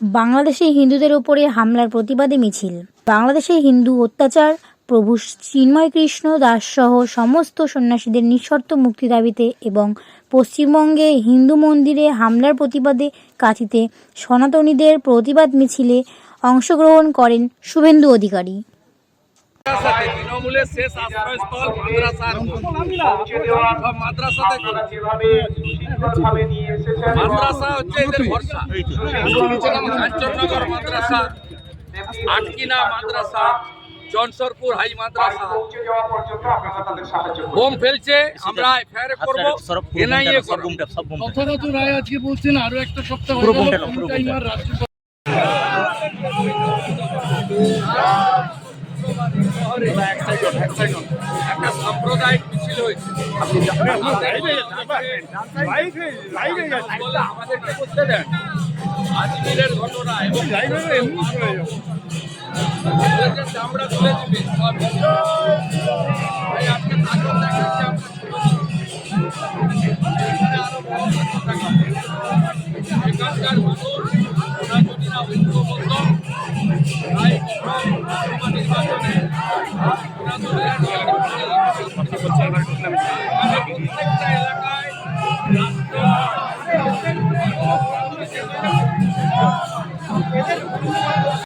বাংলাদেশে হিন্দুদের ওপরে হামলার প্রতিবাদে মিছিল। বাংলাদেশে হিন্দু অত্যাচার, প্রভু চিন্ময় কৃষ্ণ দাস সহ সমস্ত সন্ন্যাসীদের নিঃশর্ত মুক্তি দাবিতে এবং পশ্চিমবঙ্গে হিন্দু মন্দিরে হামলার প্রতিবাদে কাঁথিতে সনাতনীদের প্রতিবাদ মিছিলে অংশগ্রহণ করেন শুভেন্দু অধিকারী। তৃণমূলের শেষ আশ্রয়স্থল মাদ্রাসার। সব মাদ্রাসাতে মাদ্রাসা হচ্ছে এদের ভরসা। কাঞ্চননগর মাদ্রাসা আটকিনা মাদ্রাসা জনসরপুর হাই মাদ্রাসা। বোম ফেলছে আমরা এফআইআর করব এনআইএ করব। যথাযথ রায় আজকে বলছেন আরও একটা সপ্তাহ পুরো পুরো একটা সাম্প্রদায়িক মিছিল হয়েছে। আমাদেরকে করতে দেন। আজমিরের ঘটনা এবং বলেছে তুলে দিবে আজকে তাকে দেখাচ্ছে আমরা আরও। এখানকার মানুষ ওরা যদি না ঐক্য এলাকায়